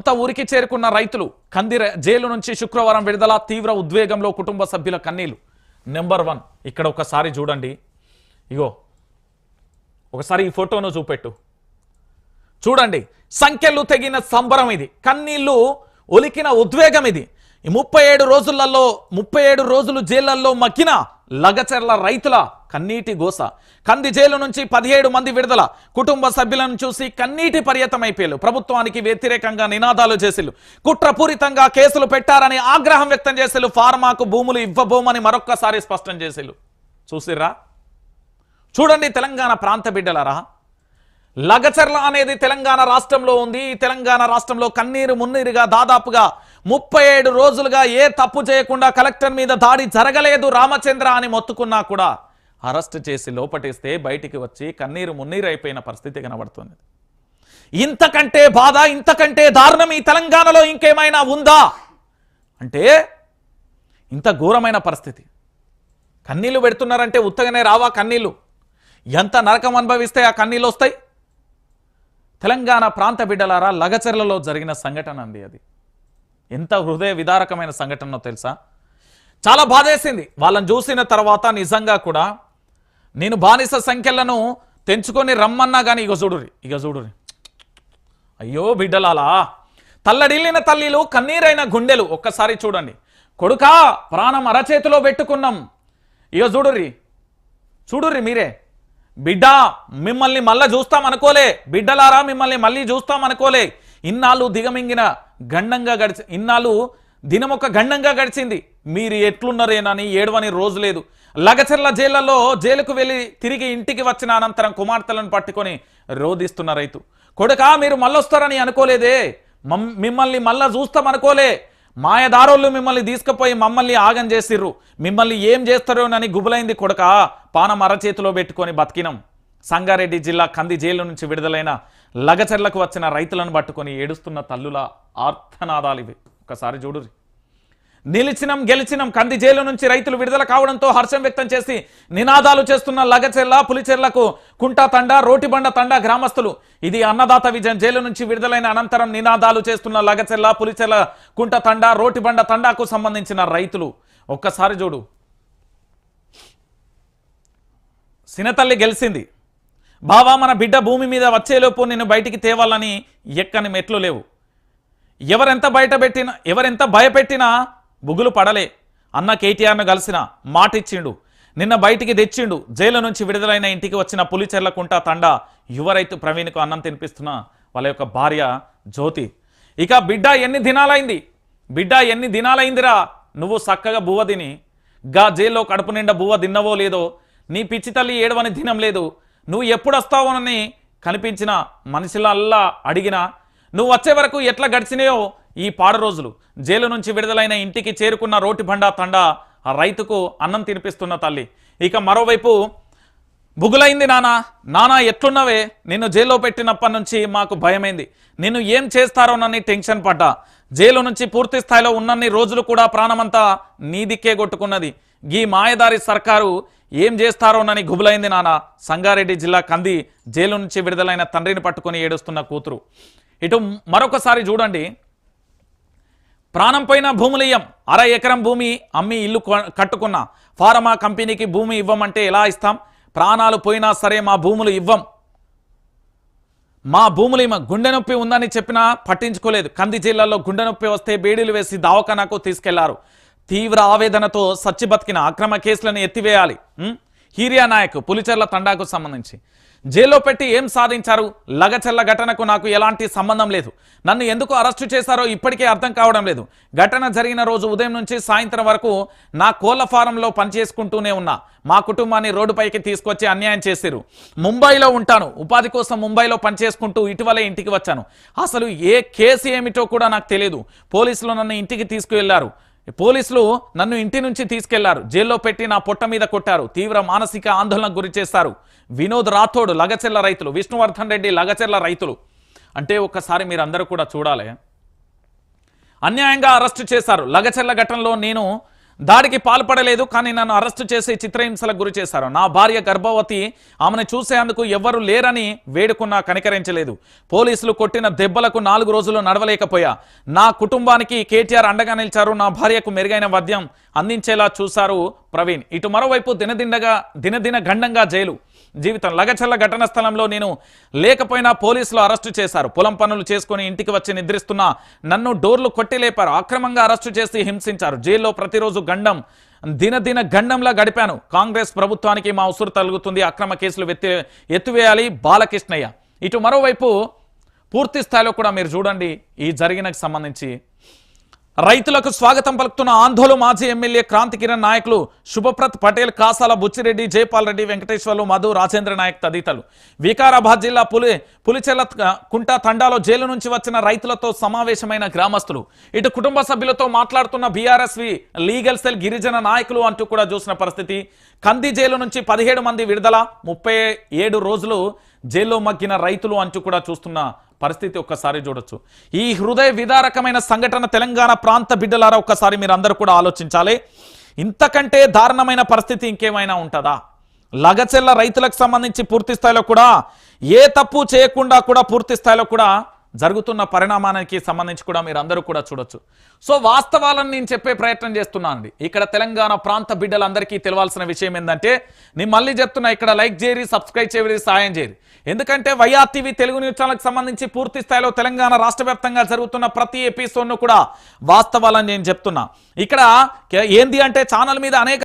అంత ఊరికి చేరుకున్న రైతులు కంది జైలు నుంచి శుక్రవారం విడుదల తీవ్ర ఉద్వేగంలో కుటుంబ సభ్యుల కన్నీలు నెంబర్ వన్ ఇక్కడ ఒకసారి చూడండి. ఇగో ఒకసారి ఈ ఫోటోను చూపెట్టు. చూడండి సంఖ్యలు తెగిన సంబరం ఇది. కన్నీళ్ళు ఒలికిన ఉద్వేగం ఇది. ఈ ముప్పై ఏడు రోజులలో ముప్పై ఏడు రోజులు జైళ్ళలో మగ్గిన లగచెర్ల రైతుల కన్నీటి గోస. కంది జైలు నుంచి పదిహేడు మంది విడుదల. కుటుంబ సభ్యులను చూసి కన్నీటి పర్యతమైపోయారు. ప్రభుత్వానికి వ్యతిరేకంగా నినాదాలు చేసిలు కుట్రపూరితంగా కేసులు పెట్టారని ఆగ్రహం వ్యక్తం చేసిలు ఫార్మాకు భూములు ఇవ్వబోమని మరొక్కసారి స్పష్టం చేసిలు చూసిర్రా? చూడండి తెలంగాణ ప్రాంత బిడ్డలరా. లగచర్ల అనేది తెలంగాణ రాష్ట్రంలో ఉంది. ఈ తెలంగాణ రాష్ట్రంలో కన్నీరు మున్నీరుగా దాదాపుగా ముప్పై ఏడు రోజులుగా ఏ తప్పు చేయకుండా కలెక్టర్ మీద దాడి జరగలేదు రామచంద్ర అని మొత్తుకున్నా కూడా అరెస్ట్ చేసి లోపటేస్తే బయటికి వచ్చి కన్నీరు మున్నీరు అయిపోయిన పరిస్థితి కనబడుతుంది. ఇంతకంటే బాధ ఇంతకంటే దారుణం ఈ తెలంగాణలో ఇంకేమైనా ఉందా? అంటే ఇంత ఘోరమైన పరిస్థితి. కన్నీళ్ళు పెడుతున్నారంటే ఉత్తగానే రావా కన్నీళ్ళు? ఎంత నరకం అనుభవిస్తే ఆ కన్నీళ్ళు వస్తాయి? తెలంగాణ ప్రాంత బిడ్డలారా లగచర్లలో జరిగిన సంఘటన అండి అది. ఎంత హృదయ విదారకమైన సంఘటనో తెలుసా? చాలా బాధేసింది. వాళ్ళని చూసిన తర్వాత నిజంగా కూడా నేను బానిస సంఖ్యలను తెంచుకొని రమ్మన్నా కానీ ఇక చూడురి ఇక చూడురి అయ్యో బిడ్డలాలా. తల్లడిల్లిన తల్లిలు కన్నీరైన గుండెలు ఒక్కసారి చూడండి. కొడుకా ప్రాణం అరచేతిలో పెట్టుకున్నాం. ఇక చూడుర్రి. చూడుర్రి మీరే. బిడ్డ మిమ్మల్ని మళ్ళా చూస్తాం అనుకోలే బిడ్డలారా మిమ్మల్ని మళ్ళీ చూస్తాం అనుకోలే ఇన్నాళ్ళు దిగమింగిన గండంగా గడిచి ఇన్నాళ్ళు దినమొక గండంగా గడిచింది. మీరు ఎట్లున్నారేనని ఏడవని రోజు లేదు. లగచర్ల జైళ్ళలో జైలుకు వెళ్ళి తిరిగి ఇంటికి వచ్చిన అనంతరం కుమార్తెలను పట్టుకొని రోధిస్తున్న రైతు. కొడుకా మీరు మళ్ళొస్తారని అనుకోలేదే. మిమ్మల్ని మళ్ళా చూస్తామనుకోలే మాయదారోళ్ళు మిమ్మల్ని తీసుకుపోయి మమ్మల్ని ఆగం చేసిర్రు. మిమ్మల్ని ఏం చేస్తారోనని గుబులైంది కొడక. పానం అరచేతిలో పెట్టుకొని బతికినం. సంగారెడ్డి జిల్లా కంది జైలు నుంచి విడుదలైన లగచర్లకు వచ్చిన రైతులను పట్టుకొని ఏడుస్తున్న తల్లుల ఆర్తనాదాలు ఇవి. ఒకసారి చూడు నిలిచినం గెలిచినం కంది జైలు నుంచి రైతులు విడుదల కావడంతో హర్షం వ్యక్తం చేసి నినాదాలు చేస్తున్న లగచెర్ల పులిచెర్లకు కుంటా తండ రోటిబండ తండ గ్రామస్తులు. ఇది అన్నదాత విజయం. జైలు నుంచి విడుదలైన అనంతరం నినాదాలు చేస్తున్న లగచెర్ల పులిచెర్ల కుంట తండ రోటిబండ తండాకు సంబంధించిన రైతులు. ఒక్కసారి చూడు. సినతల్లి గెలిచింది బావా మన బిడ్డ భూమి మీద వచ్చేలోపు నేను బయటికి తేవాలని ఎక్కని మెట్లు లేవు. ఎవరెంత బయట పెట్టినా ఎవరెంత భయపెట్టినా బుగులు పడలే. అన్న కేటీఆర్ను కలిసిన మాటిచ్చిండు. నిన్న బయటికి తెచ్చిండు. జైలు నుంచి విడుదలైన ఇంటికి వచ్చిన పులిచెర్లకుంట తండ యువ రైతు ప్రవీణ్కు అన్నం తినిపిస్తున్న వాళ్ళ యొక్క భార్య జ్యోతి. ఇక బిడ్డ ఎన్ని దినాలైంది? బిడ్డ ఎన్ని దినాలైందిరా? నువ్వు చక్కగా బువ్వ తిని. గా జైల్లో కడుపు నిండా బువ్వ తిన్నవో లేదో నీ పిచ్చి తల్లి ఏడవని దినం లేదు. నువ్వు ఎప్పుడు వస్తావునని కనిపించిన మనిషిలల్లా అడిగినా నువ్వు వచ్చే వరకు ఎట్లా గడిచినాయో ఈ పాడు రోజులు. జైలు నుంచి విడుదలైన ఇంటికి చేరుకున్న రోటి బండా తండా రైతుకు అన్నం తినిపిస్తున్న తల్లి. ఇక మరోవైపు బుగులైంది నానా నానా ఎట్లున్నవే? నిన్ను జైల్లో పెట్టినప్పటి నుంచి మాకు భయమైంది. నిన్ను ఏం చేస్తారోనని టెన్షన్ పడ్డా. జైలు నుంచి పూర్తి స్థాయిలో ఉన్నన్ని రోజులు కూడా ప్రాణమంతా నీ దిక్కే కొట్టుకున్నది. గీ మాయదారి సర్కారు ఏం చేస్తారోనని గుబులైంది నాన్న సంగారెడ్డి జిల్లా కంది జైలు నుంచి విడుదలైన తండ్రిని పట్టుకొని ఏడుస్తున్న కూతురు. ఇటు మరొకసారి చూడండి. ప్రాణం పోయిన భూములియ్యం. అర ఎకరం భూమి అమ్మి ఇల్లు కట్టుకున్న కట్టుకున్నా. ఫార్మా కంపెనీకి భూమి ఇవ్వమంటే ఎలా ఇస్తాం? ప్రాణాలు పోయినా సరే మా భూములు ఇవ్వం. మా భూములు ఇమ్మ గుండె నొప్పి ఉందని చెప్పినా పట్టించుకోలేదు. కంది జిల్లాలో గుండె నొప్పి వస్తే బేడీలు వేసి దవాఖానాకు తీసుకెళ్ళారు. తీవ్ర ఆవేదనతో సచ్చి బతికిన అక్రమ కేసులను ఎత్తివేయాలి. హీరియా నాయక్ పులిచెర్ల తండాకు సంబంధించి. జైల్లో పెట్టి ఏం సాధించారు? లగచెల్ల ఘటనకు నాకు ఎలాంటి సంబంధం లేదు. నన్ను ఎందుకు అరెస్టు చేశారో ఇప్పటికే అర్థం కావడం లేదు. ఘటన జరిగిన రోజు ఉదయం నుంచి సాయంత్రం వరకు నా కోళ్ళ ఫారంలో పనిచేసుకుంటూనే ఉన్నా. మా కుటుంబాన్ని రోడ్డుపైకి తీసుకొచ్చి అన్యాయం చేశారు ముంబైలో ఉంటాను. ఉపాధి కోసం ముంబైలో పనిచేసుకుంటూ ఇటీవలే ఇంటికి వచ్చాను. అసలు ఏ కేసు ఏమిటో కూడా నాకు తెలియదు పోలీసులు నన్ను ఇంటికి తీసుకువెళ్ళారు. పోలీసులు నన్ను ఇంటి నుంచి తీసుకెళ్ళారు. జైల్లో పెట్టి నా పొట్ట మీద కొట్టారు. తీవ్ర మానసిక ఆందోళనకు గురి చేస్తారు వినోద్ రాథోడ్ లగచెర్ల రైతులు విష్ణువర్ధన్ రెడ్డి లగచెర్ల రైతులు. అంటే ఒక్కసారి మీరందరూ కూడా చూడాలి. అన్యాయంగా అరెస్టు చేశారు. లగచెర్ల ఘటనలో నేను దాడికి పాల్పడలేదు కానీ నన్ను అరెస్టు చేసి చిత్రహింసలకు గురి చేశారు. నా భార్య గర్భవతి ఆమెను చూసేందుకు ఎవ్వరు లేరని వేడుకున్నా కనికరించలేదు. పోలీసులు కొట్టిన దెబ్బలకు నాలుగు రోజులు నడవలేకపోయా. నా కుటుంబానికి కేటీఆర్ అండగా నిలిచారు. నా భార్యకు మెరుగైన వద్యం అందించేలా చూశారు ప్రవీణ్. ఇటు మరోవైపు దినదిండగా దినదిన గండంగా జైలు. జీవితం లగచల్ల ఘటన స్థలంలో నేను లేకపోయినా పోలీసులు అరెస్టు చేశారు. పొలం పనులు చేసుకుని ఇంటికి వచ్చి నిద్రిస్తున్న నన్ను డోర్లు కొట్టి లేపారు. అక్రమంగా అరెస్టు చేసి హింసించారు. జైల్లో ప్రతిరోజు గండం దినదిన గండంలా గడిపాను. కాంగ్రెస్ ప్రభుత్వానికి మా ఉసురు తలుగుతుంది అక్రమ కేసులు వెత్తి ఎత్తివేయాలి బాలకృష్ణయ్య. ఇటు మరోవైపు పూర్తి స్థాయిలో కూడా మీరు చూడండి. ఈ జరిగినకు సంబంధించి రైతులకు స్వాగతం పలుకుతున్న ఆందోళన మాజీ ఎమ్మెల్యే క్రాంతి కిరణ్ నాయకులు శుభప్రత్ పటేల్ కాసాల బుచ్చిరెడ్డి జైపాల్ రెడ్డి వెంకటేశ్వర్లు మధు రాజేంద్ర నాయక్ తదితరులు. వికారాబాద్ జిల్లా పులి పులిచెల్ల కుంట తండాలో జైలు నుంచి వచ్చిన రైతులతో సమావేశమైన గ్రామస్తులు. ఇటు కుటుంబ సభ్యులతో మాట్లాడుతున్న బీఆర్ఎస్వి లీగల్ సెల్ గిరిజన నాయకులు అంటూ కూడా చూసిన పరిస్థితి. కంది జైలు నుంచి పదిహేడు మంది విడుదల ముప్పై ఏడు రోజులు జైల్లో మగ్గిన రైతులు అంటూ కూడా చూస్తున్న పరిస్థితి ఒక్కసారి చూడొచ్చు. ఈ హృదయ విదారకమైన సంఘటన తెలంగాణ ప్రాంత బిడ్డలారా ఒక్కసారి మీరు అందరూ కూడా ఆలోచించాలి. ఇంతకంటే దారుణమైన పరిస్థితి ఇంకేమైనా ఉంటుందా? లగచెల్ల రైతులకు సంబంధించి పూర్తి స్థాయిలో కూడా ఏ తప్పు చేయకుండా కూడా పూర్తి స్థాయిలో కూడా జరుగుతున్న పరిణామానికి సంబంధించి కూడా మీరు అందరూ కూడా చూడొచ్చు. సో వాస్తవాలను నేను చెప్పే ప్రయత్నం చేస్తున్నాను అండి. ఇక్కడ తెలంగాణ ప్రాంత బిడ్డలందరికీ తెలవాల్సిన విషయం ఏంటంటే నేను మళ్ళీ చెప్తున్నా ఇక్కడ లైక్ చేయరి సబ్స్క్రైబ్ చేయరి సాయం చేయరి ఎందుకంటే వైఆర్టీవీ తెలుగు న్యూస్ ఛానల్కి సంబంధించి పూర్తి స్థాయిలో తెలంగాణ రాష్ట్ర వ్యాప్తంగా జరుగుతున్న ప్రతి ఎపిసోడ్ను కూడా వాస్తవాలని నేను చెప్తున్నా. ఇక్కడ ఏంది అంటే ఛానల్ మీద అనేక